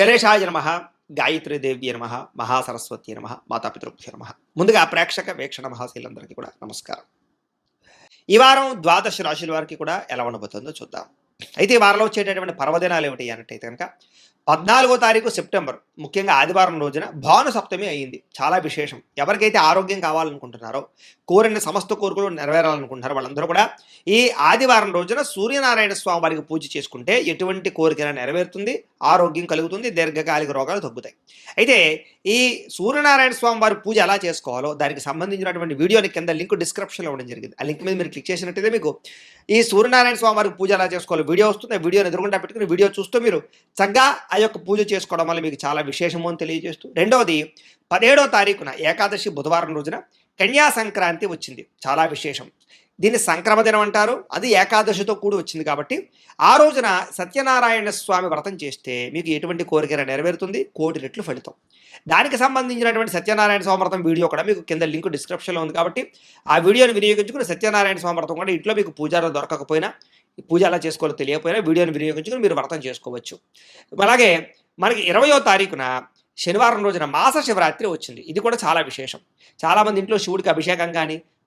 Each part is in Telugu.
గణేశాయ నమ గాయత్రీదేవి నమ మహాసరస్వతి నమ మాతాపితృభ్య నమ. ముందుగా ప్రేక్షక వీక్షణ మహాశీలందరికీ కూడా నమస్కారం. ఈ వారం ద్వాదశ రాశుల వారికి కూడా ఎలా ఉండబోతుందో చూద్దాం. అయితే ఈ వారంలో వచ్చేటటువంటి పర్వదినాలు ఏమిటి అన్నట్టయితే కనుక పద్నాలుగో తారీఖు సెప్టెంబర్ ముఖ్యంగా ఆదివారం రోజున భాను సప్తమి అయింది. చాలా విశేషం. ఎవరికైతే ఆరోగ్యం కావాలనుకుంటున్నారో కోరిన సమస్త కోరికలు నెరవేరాలనుకుంటున్నారో వాళ్ళందరూ కూడా ఈ ఆదివారం రోజున సూర్యనారాయణ స్వామి వారికి పూజ చేసుకుంటే ఎటువంటి కోరికైనా నెరవేరుతుంది. ఆరోగ్యం కలుగుతుంది దీర్ఘకాలిక రోగాలు తగ్గుతాయి. అయితే ఈ సూర్యనారాయణ స్వామి వారి పూజ ఎలా చేసుకోవాలో దానికి సంబంధించినటువంటి వీడియోని కింద లింక్ డిస్క్రిప్షన్లో ఉండడం జరిగింది. ఆ లింక్ మీద మీరు క్లిక్ చేసినట్టయితే మీకు ఈ సూర్యనారాయణ స్వామి వారికి పూజ ఎలా చేసుకోవాలో వీడియో వస్తుంది. ఆ వీడియోని ఎదురుగుండా పెట్టుకుని వీడియో చూస్తూ మీరు చక్కగా ఆ యొక్క పూజ చేసుకోవడం వల్ల మీకు చాలా విశేషము అని తెలియజేస్తూ రెండవది పదిహేడో తారీఖున ఏకాదశి బుధవారం రోజున కన్యా సంక్రాంతి వచ్చింది. చాలా విశేషం. దీన్ని సంక్రమదినం అంటారు. అది ఏకాదశితో కూడి వచ్చింది కాబట్టి ఆ రోజున సత్యనారాయణ స్వామి వ్రతం చేస్తే మీకు ఎటువంటి కోరికైనా నెరవేరుతుంది? కోటి రెట్లు ఫలితం. దానికి సంబంధించినటువంటి సత్యనారాయణ స్వామి వ్రతం వీడియో కూడా మీకు కింద లింక్ డిస్క్రిప్షన్లో ఉంది కాబట్టి ఆ వీడియోని వినియోగించుకుని సత్యనారాయణ స్వామి వ్రతం కూడా ఇంట్లో మీకు పూజారు దొరకకపోయినా పూజ ఎలా చేసుకోవాలో తెలియకపోయినా వీడియోని వినియోగించుకుని మీరు వ్రతం చేసుకోవచ్చు. అలాగే మనకి ఇరవయో తారీఖున శనివారం రోజున మాస శివరాత్రి వచ్చింది. ఇది కూడా చాలా విశేషం. చాలామంది ఇంట్లో శివుడికి అభిషేకం కానీ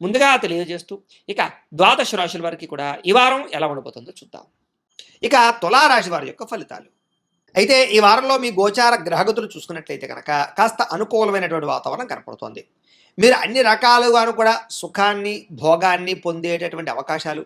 ముందుగా తెలియజేస్తూ ఇక ద్వాదశ రాశుల వారికి కూడా ఈ వారం ఎలా ఉండబోతుందో చూద్దాం. ఇక తులారాశి వారి యొక్క ఫలితాలు. అయితే ఈ వారంలో మీ గోచార గ్రహగతులు చూసుకున్నట్లయితే కనుక కాస్త అనుకూలమైనటువంటి వాతావరణం కనపడుతోంది. మీరు అన్ని రకాలుగాను కూడా సుఖాన్ని భోగాన్ని పొందేటటువంటి అవకాశాలు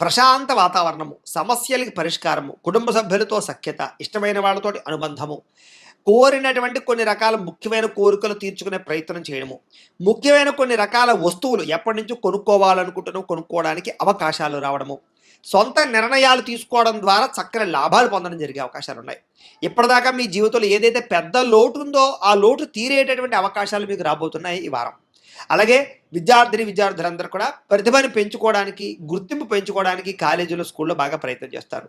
ప్రశాంత వాతావరణము సమస్యలకి పరిష్కారము కుటుంబ సభ్యులతో సఖ్యత ఇష్టమైన వాళ్ళతోటి అనుబంధము కోరినటువంటి కొన్ని రకాల ముఖ్యమైన కోరికలు తీర్చుకునే ప్రయత్నం చేయడము. ముఖ్యమైన కొన్ని రకాల వస్తువులు ఎప్పటి నుంచో కొనుక్కోవాలనుకుంటున్నావు కొనుక్కోవడానికి అవకాశాలు రావడము. సొంత నిర్ణయాలు తీసుకోవడం ద్వారా చక్కని లాభాలు పొందడం జరిగే అవకాశాలు ఉన్నాయి. ఇప్పటిదాకా మీ జీవితంలో ఏదైతే పెద్ద లోటు ఉందో ఆ లోటు తీరేటటువంటి అవకాశాలు మీకు రాబోతున్నాయి ఈ వారం. అలాగే విద్యార్థిని విద్యార్థులందరూ కూడా ప్రతిభను పెంచుకోవడానికి గుర్తింపు పెంచుకోవడానికి కాలేజీలో స్కూల్లో బాగా ప్రయత్నం చేస్తారు.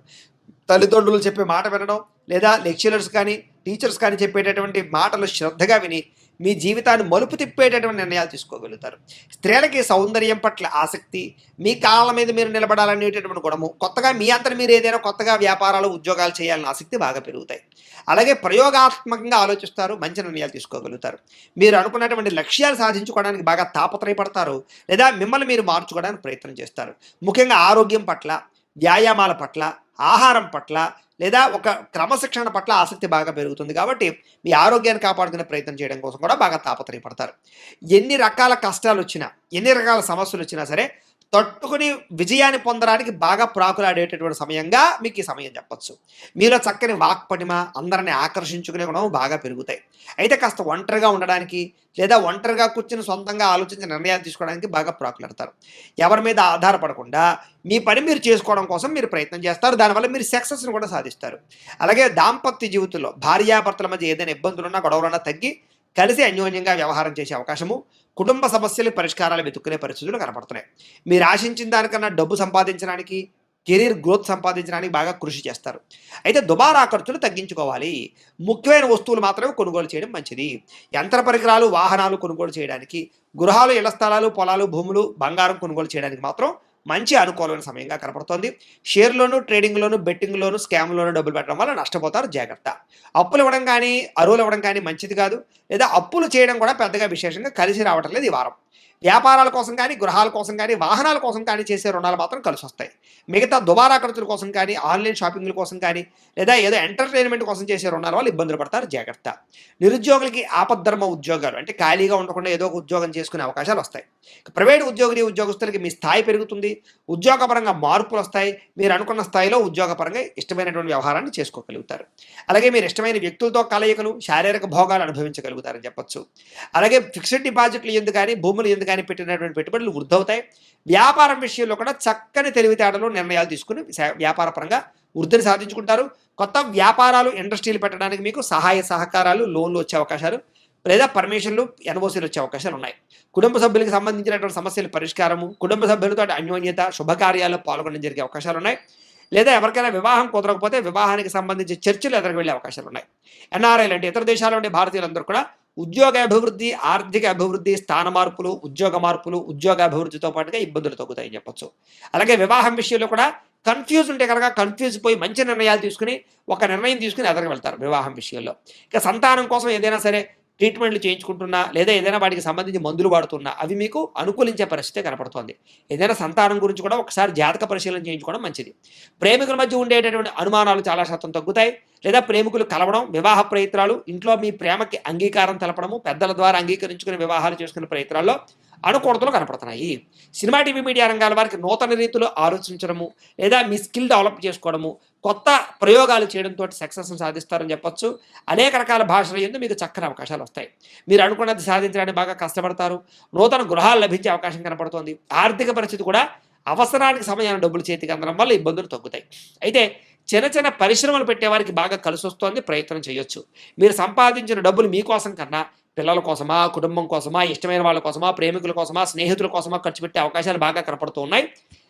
తల్లిదండ్రులు చెప్పే మాట వినడం లేదా లెక్చరర్స్ కానీ టీచర్స్ కానీ చెప్పేటటువంటి మాటలు శ్రద్ధగా విని మీ జీవితాన్ని మలుపు తిప్పేటటువంటి నిర్ణయాలు తీసుకోగలుగుతారు. స్త్రీలకి సౌందర్యం పట్ల ఆసక్తి మీ కాళ్ళ మీద మీరు నిలబడాలనేటటువంటి గుణము కొత్తగా మీ అంతటి మీరు ఏదైనా కొత్తగా వ్యాపారాలు ఉద్యోగాలు చేయాలని ఆసక్తి బాగా పెరుగుతాయి. అలాగే ప్రయోగాత్మకంగా ఆలోచిస్తారు మంచి నిర్ణయాలు తీసుకోగలుగుతారు. మీరు అనుకున్నటువంటి లక్ష్యాలు సాధించుకోవడానికి బాగా తాపత్రయపడతారు లేదా మిమ్మల్ని మీరు మార్చుకోవడానికి ప్రయత్నం చేస్తారు. ముఖ్యంగా ఆరోగ్యం పట్ల వ్యాయామాల పట్ల ఆహారం పట్ల లేదా ఒక క్రమశిక్షణ పట్ల ఆసక్తి బాగా పెరుగుతుంది కాబట్టి మీ ఆరోగ్యాన్ని కాపాడుకునే ప్రయత్నం చేయడం కోసం కూడా బాగా తాపత్రయపడతారు. ఎన్ని రకాల కష్టాలు వచ్చినా ఎన్ని రకాల సమస్యలు వచ్చినా సరే తట్టుకుని విజయాన్ని పొందడానికి బాగా ప్రాకులాడేటటువంటి సమయంగా మీకు ఈ సమయం చెప్పచ్చు. మీలో చక్కని వాక్పటిమ అందరిని ఆకర్షించుకునే గుణం బాగా పెరుగుతాయి. అయితే కాస్త ఒంటరిగా ఉండడానికి లేదా ఒంటరిగా కూర్చుని సొంతంగా ఆలోచించి నిర్ణయాలు తీసుకోవడానికి బాగా ప్రాకులాడతారు. ఎవరి మీద ఆధారపడకుండా మీ పని మీరు చేసుకోవడం కోసం మీరు ప్రయత్నం చేస్తారు. దానివల్ల మీరు సక్సెస్ని కూడా సాధిస్తారు. అలాగే దాంపత్య జీవితంలో భార్యాభర్తల మధ్య ఏదైనా ఇబ్బందులున్నా గొడవలున్నా తగ్గి కలిసి అన్యోన్యంగా వ్యవహారం చేసే అవకాశము కుటుంబ సమస్యలు పరిష్కారాలు వెతుక్కునే పరిస్థితులు కనపడుతున్నాయి. మీరు ఆశించిన దానికన్నా డబ్బు సంపాదించడానికి కెరీర్ గ్రోత్ సంపాదించడానికి బాగా కృషి చేస్తారు. అయితే దుబారా ఖర్చులు తగ్గించుకోవాలి. ముఖ్యమైన వస్తువులు మాత్రమే కొనుగోలు చేయడం మంచిది. యంత్ర పరికరాలు వాహనాలు కొనుగోలు చేయడానికి గృహాలు ఇళ్ళ స్థలాలు పొలాలు భూములు బంగారం కొనుగోలు చేయడానికి మాత్రం మంచి అనుకూలమైన సమయంగా కనపడుతోంది. షేర్లోను ట్రేడింగ్లోను బెట్టింగ్లోను స్కామ్లోను డబ్బులు పెట్టడం వల్ల నష్టపోతారు. జాగ్రత్త. అప్పులు ఇవ్వడం కానీ అరువులు ఇవ్వడం కానీ మంచిది కాదు. లేదా అప్పులు చేయడం కూడా పెద్దగా విశేషంగా కలిసి రావటం లేదు ఈ వారం. వ్యాపారాల కోసం కానీ గృహాల కోసం కానీ వాహనాల కోసం కానీ చేసే రుణాలు మాత్రం కలిసి వస్తాయి. మిగతా దుబారా ఖర్చుల కోసం కానీ ఆన్లైన్ షాపింగ్ల కోసం కానీ లేదా ఏదో ఎంటర్టైన్మెంట్ కోసం చేసే రుణాల వల్ల ఇబ్బందులు పడతారు. జాగ్రత్త. నిరుద్యోగులకి ఆపద్ధర్మ ఉద్యోగాలు అంటే ఖాళీగా ఉండకుండా ఏదో ఒక ఉద్యోగం చేసుకునే అవకాశాలు వస్తాయి. ప్రైవేట్ ఉద్యోగిని ఉద్యోగస్తులకి మీ స్థాయి పెరుగుతుంది. ఉద్యోగపరంగా మార్పులు వస్తాయి. మీరు అనుకున్న స్థాయిలో ఉద్యోగపరంగా ఇష్టమైనటువంటి వ్యవహారాన్ని చేసుకోగలుగుతారు. అలాగే మీరు ఇష్టమైన వ్యక్తులతో కలయికలు శారీరక భోగాలు అనుభవించగలుగుతారని చెప్పొచ్చు. అలాగే ఫిక్స్డ్ డిపాజిట్లు ఎందుకు కానీ భూములు ఎందుకు కానీ పెట్టినటువంటి పెట్టుబడులు వృద్ధవుతాయి. వ్యాపారం విషయంలో కూడా చక్కని తెలివితేటలు నిర్ణయాలు తీసుకుని వ్యాపార పరంగా వృద్ధిని సాధించుకుంటారు. కొత్త వ్యాపారాలు ఇండస్ట్రీలు పెట్టడానికి మీకు సహాయ సహకారాలు లోన్లు వచ్చే అవకాశాలు లేదా పర్మిషన్లు ఎన్ఓసీలు వచ్చే అవకాశాలు ఉన్నాయి. కుటుంబ సభ్యులకు సంబంధించినటువంటి సమస్యల పరిష్కారము కుటుంబ సభ్యులతో అన్యోన్యత శుభకార్యాల్లో పాల్గొనడం జరిగే అవకాశాలు ఉన్నాయి. లేదా ఎవరికైనా వివాహం కుదరకపోతే వివాహానికి సంబంధించి చర్చలు ఎదురుకు వెళ్ళే అవకాశాలు ఉన్నాయి. ఎన్ఆర్ఐలు అంటే ఇతర దేశాల ఉండే భారతీయులందరూ కూడా ఉద్యోగ అభివృద్ధి ఆర్థిక అభివృద్ధి స్థాన మార్పులు ఉద్యోగ మార్పులు ఉద్యోగ అభివృద్ధితో పాటుగా ఇబ్బందులు తగ్గుతాయని చెప్పొచ్చు. అలాగే వివాహం విషయంలో కూడా కన్ఫ్యూజ్ ఉంటే కనుక కన్ఫ్యూజ్ పోయి మంచి నిర్ణయాలు తీసుకుని ఒక నిర్ణయం తీసుకుని ఎదరికి వెళ్తారు వివాహం విషయంలో. ఇక సంతానం కోసం ఏదైనా సరే ట్రీట్మెంట్లు చేయించుకుంటున్నా లేదా ఏదైనా వాటికి సంబంధించి మందులు వాడుతున్నా అవి మీకు అనుకూలించే పరిస్థితి కనపడుతోంది. ఏదైనా సంతానం గురించి కూడా ఒకసారి జాతక పరిశీలన చేయించుకోవడం మంచిది. ప్రేమికుల మధ్య ఉండేటటువంటి అనుమానాలు చాలా శాతం తగ్గుతాయి. లేదా ప్రేమికులు కలవడం వివాహ ప్రయత్నాలు ఇంట్లో మీ ప్రేమకి అంగీకారం తెలపడము పెద్దల ద్వారా అంగీకరించుకుని వివాహాలు చేసుకునే ప్రయత్నాల్లో అనుకూలతలు కనపడుతున్నాయి. సినిమా టీవీ మీడియా రంగాల వారికి నూతన రీతిలో ఆలోచించడము లేదా మీ స్కిల్ డెవలప్ చేసుకోవడము కొత్త ప్రయోగాలు చేయడంతో సక్సెస్ సాధిస్తారని చెప్పొచ్చు. అనేక రకాల భాషల ఎందు మీకు చక్కని అవకాశాలు వస్తాయి. మీరు అనుకున్నది సాధించడానికి బాగా కష్టపడతారు. నూతన గృహాలు లభించే అవకాశం కనపడుతోంది. ఆర్థిక పరిస్థితి కూడా అవసరానికి సమయాన్ని డబ్బులు చేతికి అందడం వల్ల ఇబ్బందులు తగ్గుతాయి. అయితే చిన్న చిన్న పరిశ్రమలు పెట్టేవారికి బాగా కలిసి వస్తుంది ప్రయత్నం చేయొచ్చు. మీరు సంపాదించిన డబ్బులు మీకోసం కన్నా పిల్లల కోసమా కుటుంబం కోసమా ఇష్టమైన వాళ్ళ కోసమా ప్రేమికుల కోసమా స్నేహితుల కోసమా ఖర్చు పెట్టే అవకాశాలు బాగా కనపడుతూ ఉన్నాయి.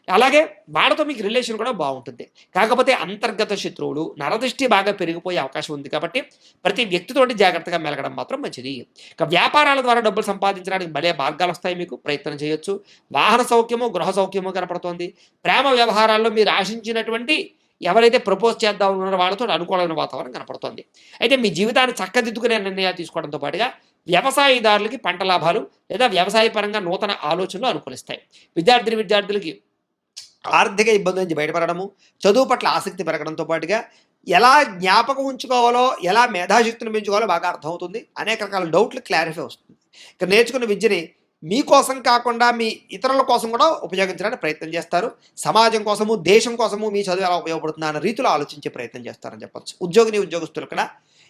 అలాగే వాళ్ళతో మీకు రిలేషన్ కూడా బాగుంటుంది. కాకపోతే అంతర్గత శత్రువులు నరదృష్టి బాగా పెరిగిపోయే అవకాశం ఉంది కాబట్టి ప్రతి వ్యక్తితోటి జాగ్రత్తగా మెలగడం మాత్రం మంచిది. ఇక వ్యాపారాల ద్వారా డబ్బులు సంపాదించడానికి భలే మార్గాలు వస్తాయి మీకు. ప్రయత్నం చేయొచ్చు. వాహన సౌఖ్యము గృహ సౌఖ్యము కనపడుతోంది. ప్రేమ వ్యవహారాల్లో మీరు ఆశించినటువంటి ఎవరైతే ప్రపోజ్ చేద్దాం ఉన్నారో వాళ్ళతో అనుకూలమైన వాతావరణం కనపడుతోంది. అయితే మీ జీవితాన్ని చక్కదిద్దుకునే నిర్ణయాలు తీసుకోవడంతో పాటుగా వ్యవసాయదారులకి పంట లాభాలు లేదా వ్యవసాయ పరంగా నూతన ఆలోచనలు అనుకూలిస్తాయి. విద్యార్థిని విద్యార్థులకి ఆర్థిక ఇబ్బంది నుంచి బయటపడడము చదువు పట్ల ఆసక్తి పెరగడంతో పాటుగా ఎలా జ్ఞాపకం ఉంచుకోవాలో ఎలా మేధాశక్తిని పెంచుకోవాలో బాగా అర్థమవుతుంది. అనేక రకాల డౌట్లు క్లారిఫై వస్తుంది. ఇక్కడ నేర్చుకున్న విద్యని మీకోసం కాకుండా మీ ఇతరుల కోసం కూడా ఉపయోగించడానికి ప్రయత్నం చేస్తారు. సమాజం కోసము దేశం కోసము మీ చదువు ఎలా ఉపయోగపడుతుందా అన్న రీతిలో ఆలోచించే ప్రయత్నం చేస్తారని చెప్పొచ్చు. ఉద్యోగిని ఉద్యోగస్తులు కూడా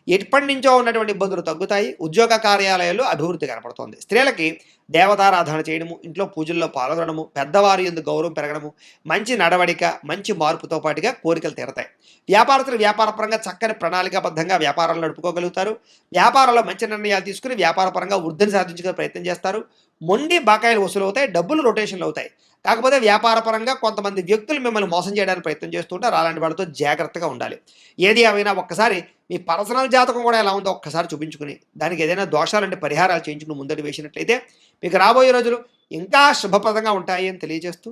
ఎప్పటి నుంచో ఉన్నటువంటి ఇబ్బందులు తగ్గుతాయి. ఉద్యోగ కార్యాలయాలు అభివృద్ధి కనపడుతోంది. స్త్రీలకి దేవతారాధన చేయడము ఇంట్లో పూజల్లో పాల్గొనడము పెద్దవారి ఎందుకు గౌరవం పెరగడము మంచి నడవడిక మంచి మార్పుతో పాటుగా కోరికలు తీరతాయి. వ్యాపారస్తులు వ్యాపారపరంగా చక్కని ప్రణాళికాబద్ధంగా వ్యాపారాలు నడుపుకోగలుగుతారు. వ్యాపారంలో మంచి నిర్ణయాలు తీసుకుని వ్యాపారపరంగా వృద్ధిని సాధించుకునే ప్రయత్నం చేస్తారు. మొండి బకాయిలు వసూలు అవుతాయి డబ్బులు రొటేషన్లు అవుతాయి. కాకపోతే వ్యాపారపరంగా కొంతమంది వ్యక్తులు మిమ్మల్ని మోసం చేయడానికి ప్రయత్నం చేస్తుంటారు అలాంటి వాళ్ళతో జాగ్రత్తగా ఉండాలి. ఏది ఏమైనా ఒక్కసారి మీ పర్సనల్ జాతకం కూడా ఎలా ఉందో ఒక్కసారి చూపించుకుని దానికి ఏదైనా దోషాలంటే పరిహారాలు చేయించుకుని ముందడి వేసినట్లయితే మీకు రాబోయే రోజులు ఇంకా శుభప్రదంగా ఉంటాయి అని తెలియజేస్తూ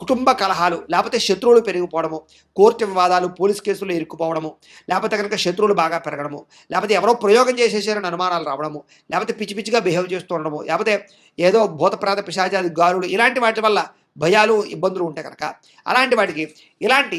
కుటుంబ కలహాలు లేకపోతే శత్రువులు పెరిగిపోవడము కోర్టు వివాదాలు పోలీస్ కేసులు ఇరుక్కుపోవడము లేకపోతే కనుక శత్రువులు బాగా పెరగడము లేకపోతే ఎవరో ప్రయోగం చేసేసారని అనుమానాలు రావడము లేకపోతే పిచ్చి పిచ్చిగా బిహేవ్ చేస్తుండడము లేకపోతే ఏదో భూతప్రాత పిశాచాది గారులు ఇలాంటి వాటి వల్ల భయాలు ఇబ్బందులు ఉంటాయి కనుక అలాంటి వాటికి ఇలాంటి